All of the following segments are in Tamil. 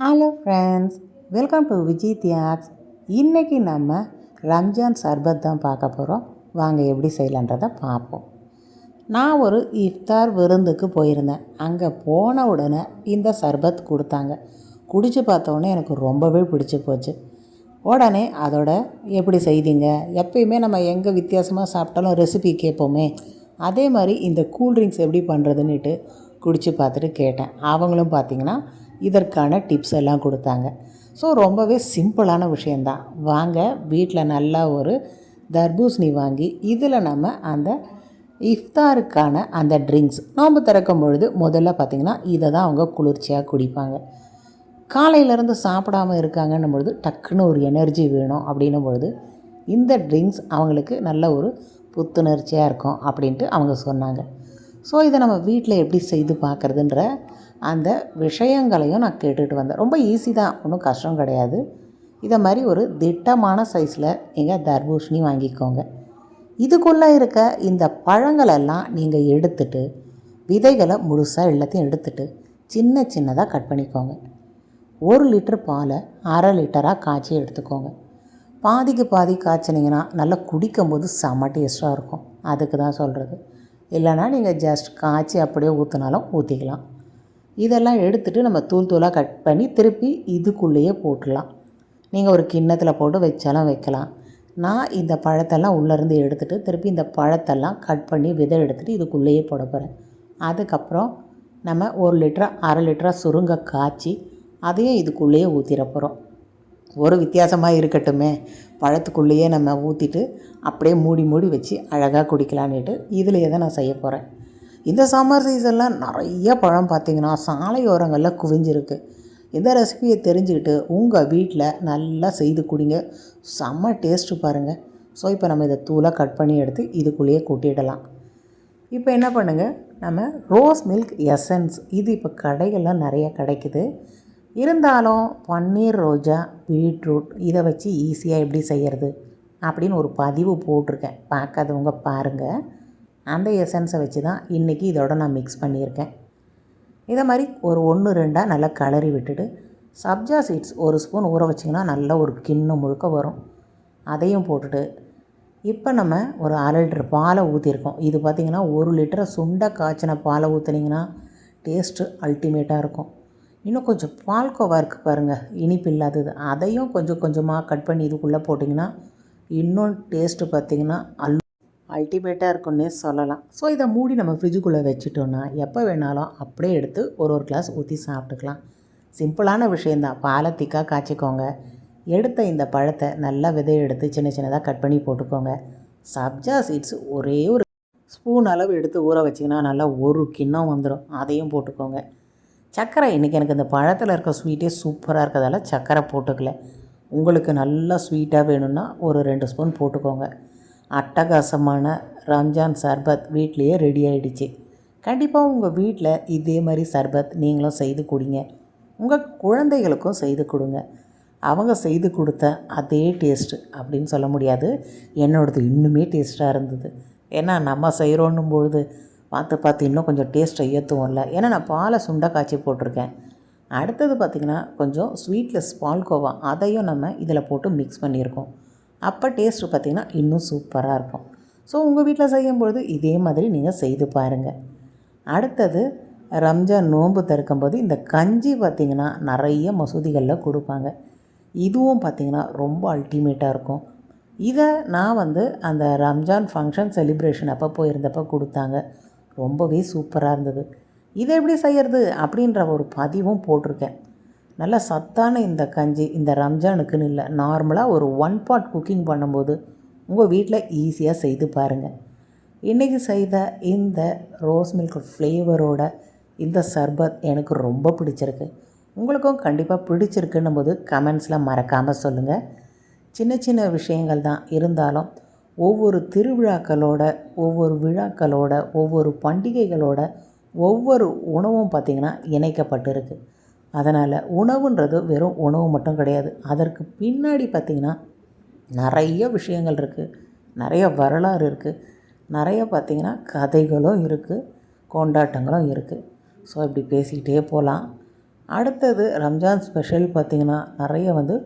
Hello friends welcome to Vijay தியாக்ஸ் இன்றைக்கி நம்ம ரம்ஜான் சர்பத் தான் பார்க்க போகிறோம் வாங்க எப்படி செய்யலான்றதை பார்ப்போம். நான் ஒரு இஃப்தார் விருந்துக்கு போயிருந்தேன். அங்கே போன உடனே இந்த சர்பத் கொடுத்தாங்க. குடித்து பார்த்தோன்னே எனக்கு ரொம்பவே பிடிச்சி போச்சு. உடனே அதோட எப்படி செய்தீங்க? எப்பயுமே நம்ம எங்கே வித்தியாசமாக சாப்பிட்டாலும் ரெசிபி கேட்போமே. அதே மாதிரி இந்த கூல்ட்ரிங்க்ஸ் எப்படி பண்ணுறதுன்னுட்டு குடித்து பார்த்துட்டு கேட்டேன். அவங்களும் பார்த்திங்கன்னா இதற்கான டிப்ஸ் எல்லாம் கொடுத்தாங்க. ஸோ ரொம்பவே சிம்பிளான விஷயந்தான் வாங்க வீட்டில் நல்லா ஒரு தர்பூசணி வாங்கி இதில் நம்ம அந்த இஃப்தாருக்கான அந்த ட்ரிங்க்ஸ் நோம்பு திறக்கும் பொழுது முதல்ல பார்த்திங்கன்னா இதை தான் அவங்க குளிர்ச்சியாக குடிப்பாங்க. காலையிலேருந்து சாப்பிடாம இருக்காங்கன்னும் பொழுது டக்குன்னு ஒரு எனர்ஜி வேணும் அப்படின்னும் பொழுது இந்த ட்ரிங்க்ஸ் அவங்களுக்கு நல்ல ஒரு புத்துணர்ச்சியாக இருக்கும் அப்படின்ட்டு அவங்க சொன்னாங்க. ஸோ இதை நம்ம வீட்டில் எப்படி செய்து பார்க்குறதுன்ற அந்த விஷயங்களையும் நான் கேட்டுட்டு வந்தேன். ரொம்ப ஈஸி தான் ஒன்றும் கஷ்டம் கிடையாது. இதை மாதிரி ஒரு திட்டமான சைஸில் நீங்கள் தர்பூஷணி வாங்கிக்கோங்க. இதுக்குள்ளே இருக்க இந்த பழங்களெல்லாம் நீங்கள் எடுத்துட்டு விதைகளை முழுசாக எல்லாத்தையும் எடுத்துட்டு சின்ன சின்னதாக கட் பண்ணிக்கோங்க. ஒரு லிட்டர் பாலை அரை லிட்டராக காய்ச்சி எடுத்துக்கோங்க. பாதிக்கு பாதி காய்ச்சினிங்கன்னா நல்லா குடிக்கும்போது செம்ம டேஸ்ட்டாக இருக்கும். அதுக்கு தான் சொல்கிறது இல்லைனா நீங்கள் ஜஸ்ட் காய்ச்சி அப்படியே ஊற்றினாலும் ஊற்றிக்கலாம் இதெல்லாம் எடுத்துகிட்டு நம்ம தூள் தூளாக கட் பண்ணி திருப்பி இதுக்குள்ளேயே போட்டுடலாம். நீங்கள் ஒரு கிண்ணத்தில் போட்டு வச்சாலும் வைக்கலாம். நான் இந்த பழத்தெல்லாம் உள்ளேருந்து எடுத்துகிட்டு திருப்பி இந்த பழத்தெல்லாம் கட் பண்ணி விதை எடுத்துகிட்டு இதுக்குள்ளேயே போட போகிறேன் அதுக்கப்புறம் நம்ம ஒரு லிட்டரா அரை லிட்டராக சுருங்க காய்ச்சி அதையும் இதுக்குள்ளேயே ஊற்றிட போகிறோம் ஒரு வித்தியாசமாக இருக்கட்டுமே. பழத்துக்குள்ளேயே நம்ம ஊற்றிட்டு அப்படியே மூடி மூடி வச்சு அழகாக குடிக்கலான்னுட்டு இதிலேயே தான் நான் செய்ய போகிறேன் இந்த சம்மர் சீசனில் நிறைய பழம் பார்த்திங்கன்னா சாலையோரங்களில் குவிஞ்சிருக்கு. இந்த ரெசிபியை தெரிஞ்சுக்கிட்டு உங்கள் வீட்டில் நல்லா செய்து குடிங்க. செம்ம டேஸ்ட்டு பாருங்கள் ஸோ இப்போ நம்ம இதை தூளாக கட் பண்ணி எடுத்து இதுக்குள்ளேயே கூட்டிடலாம். இப்போ என்ன பண்ணுங்கள் நம்ம ரோஸ் மில்க் எசன்ஸ் இது இப்போ கடைகள்லாம் நிறைய கிடைக்குது. இருந்தாலும் பன்னீர் ரோஜா பீட்ரூட் இதை வச்சு ஈஸியாக எப்படி செய்கிறது அப்படின்னு ஒரு பதிவு போட்டிருக்கேன். பார்க்காதவங்க பாருங்கள் அந்த எசன்ஸை வச்சு தான் இன்றைக்கி இதோட நான் மிக்ஸ் பண்ணியிருக்கேன். இதை மாதிரி ஒரு ஒன்று ரெண்டாக நல்லா கிளறி விட்டுட்டு சப்ஜா சீட்ஸ் ஒரு ஸ்பூன் ஊற வச்சிங்கன்னா நல்ல ஒரு கிண்ணம் முழுக்க வரும். அதையும் போட்டுட்டு இப்போ நம்ம ஒரு அரை லிட்டர் பாலை ஊற்றிருக்கோம் இது பார்த்திங்கன்னா ஒரு லிட்டரை சுண்டை காய்ச்சின பாலை ஊற்றுனீங்கன்னா டேஸ்ட்டு அல்டிமேட்டாக இருக்கும். இன்னும் கொஞ்சம் பால்கோவா இருக்குது பாருங்கள் இனிப்பு இல்லாதது. அதையும் கொஞ்சம் கொஞ்சமாக கட் பண்ணி இதுக்குள்ளே போட்டிங்கன்னா இன்னும் டேஸ்ட்டு பார்த்திங்கன்னா அல் அல்டிமேட்டாக இருக்குன்னே சொல்லலாம். ஸோ இதை மூடி நம்ம ஃப்ரிட்ஜுக்குள்ளே வச்சுட்டோன்னா எப்போ வேணாலும் அப்படியே எடுத்து ஒரு ஒரு கிளாஸ் ஊற்றி சாப்பிட்டுக்கலாம். சிம்பிளான விஷயந்தான் பாலை திக்காக காய்ச்சிக்கோங்க. எடுத்த இந்த பழத்தை நல்லா விதையை எடுத்து சின்ன சின்னதாக கட் பண்ணி போட்டுக்கோங்க. சப்ஜா சீட்ஸ் ஒரே ஒரு ஸ்பூன் அளவு எடுத்து ஊற வச்சிங்கன்னா நல்லா ஒரு கிண்ணம் வந்துடும் அதையும் போட்டுக்கோங்க. சர்க்கரை இன்றைக்கி எனக்கு இந்த பழத்தில் இருக்க ஸ்வீட்டே சூப்பராக இருக்கிறதால சர்க்கரை போட்டுக்கல. உங்களுக்கு நல்லா ஸ்வீட்டாக வேணும்னா ஒரு ரெண்டு ஸ்பூன் போட்டுக்கோங்க. அட்டகாசமான ரம்ஜான் சர்பத் வீட்லேயே ரெடி ஆகிடுச்சு கண்டிப்பாக உங்கள் வீட்டில் இதே மாதிரி சர்பத் நீங்களும் செய்து கொடுங்க. உங்கள் குழந்தைகளுக்கும் செய்து கொடுங்க. அவங்க செய்து கொடுத்த அதே டேஸ்ட்டு அப்படின்னு சொல்ல முடியாது. என்னோடது இன்னுமே டேஸ்ட்டாக இருந்தது. ஏன்னா நம்ம செய்கிறோன்னும் பொழுது பார்த்து பார்த்து இன்னும் கொஞ்சம் டேஸ்ட்டை ஏற்றுவோம்ல ஏன்னா நான் பாலை சுண்டை காய்ச்சி போட்டிருக்கேன். அடுத்தது பார்த்திங்கன்னா கொஞ்சம் ஸ்வீட்லெஸ் பால்கோவா அதையும் நம்ம இதில் போட்டு மிக்ஸ் பண்ணியிருக்கோம். அப்போ டேஸ்ட்டு பார்த்திங்கன்னா இன்னும் சூப்பராக இருக்கும். ஸோ உங்கள் வீட்டில் செய்யும்பொழுது இதே மாதிரி நீங்கள் செய்து பாருங்கள் அடுத்தது ரம்ஜான் நோன்பு திறக்கும்போது இந்த கஞ்சி பார்த்திங்கன்னா நிறைய மசூதிகளில் கொடுப்பாங்க. இதுவும் பார்த்திங்கன்னா ரொம்ப அல்டிமேட்டாக இருக்கும். இதை நான் வந்து அந்த ரம்ஜான் ஃபங்க்ஷன் செலிப்ரேஷன் அப்போ போயிருந்தப்போ கொடுத்தாங்க. ரொம்பவே சூப்பராக இருந்தது. இதை எப்படி செய்கிறது அப்படின்ற ஒரு பதிவும் போட்டிருக்கேன். நல்ல சத்தான இந்த கஞ்சி இந்த ரம்ஜானுக்குன்னு இல்லை. நார்மலாக ஒரு ஒன் பாட் குக்கிங் பண்ணும்போது உங்கள் வீட்டில் ஈஸியாக செய்து பாருங்கள் இன்றைக்கி செய்த இந்த ரோஸ் மில்க் ஃப்ளேவரோட இந்த சர்பத் எனக்கு ரொம்ப பிடிச்சிருக்கு. உங்களுக்கும் கண்டிப்பாக பிடிச்சிருக்குன்னும் போது கமெண்ட்ஸில் மறக்காமல் சொல்லுங்கள் சின்ன சின்ன விஷயங்கள் தான். இருந்தாலும் ஒவ்வொரு திருவிழாக்களோட ஒவ்வொரு விழாக்களோட ஒவ்வொரு பண்டிகைகளோட ஒவ்வொரு உணவும் பார்த்திங்கன்னா இணைக்கப்பட்டிருக்கு. அதனால் உணவுன்றது வெறும் உணவு மட்டும் கிடையாது. அதற்கு பின்னாடி பார்த்திங்கன்னா நிறைய விஷயங்கள் இருக்குது நிறைய வரலாறு இருக்குது நிறைய பார்த்திங்கன்னா கதைகளும் இருக்குது கொண்டாட்டங்களும் இருக்குது ஸோ இப்படி பேசிக்கிட்டே போகலாம் அடுத்தது ரம்ஜான் ஸ்பெஷல் பார்த்திங்கன்னா நிறைய வந்து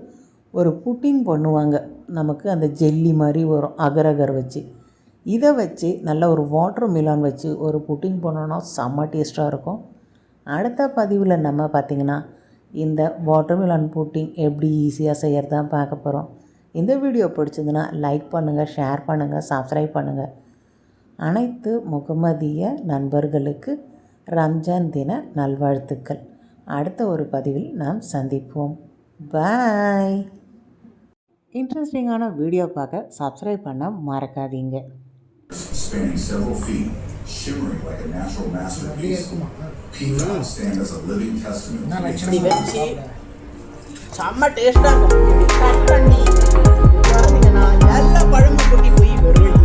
ஒரு புட்டிங் பண்ணுவாங்க. நமக்கு அந்த ஜெல்லி மாதிரி வரும் அகரகர் வச்சு. இதை வச்சு நல்ல ஒரு வாட்டர் மிலான் வச்சு ஒரு புட்டிங் பண்ணோன்னா செம்ம டேஸ்ட்டாக இருக்கும். அடுத்த பதிவில் நம்ம பார்த்திங்கன்னா இந்த வாட்டர் மிலான் புட்டிங் எப்படி ஈஸியாக செய்கிறதான் பார்க்க போகிறோம் இந்த வீடியோ பிடிச்சதுன்னா லைக் பண்ணுங்கள் ஷேர் பண்ணுங்கள் சப்ஸ்கிரைப் பண்ணுங்கள் அனைத்து முகமதிய நண்பர்களுக்கு ரம்ஜான் தின நல்வாழ்த்துக்கள். அடுத்த ஒரு பதிவில் நாம் சந்திப்போம். பாய் இன்ட்ரெஸ்டிங்கான வீடியோ பார்க்க சப்ஸ்கிரைப் பண்ண மறக்காதீங்க. Shimmering like a natural masterpiece. Peacocks stand as a living testament to இப்படி வச்சு செம்ம டேஸ்டாக இருக்கும் கட் பண்ணி பார்த்தீங்கன்னா எல்லா பழமும் கொட்டி போய் வரும்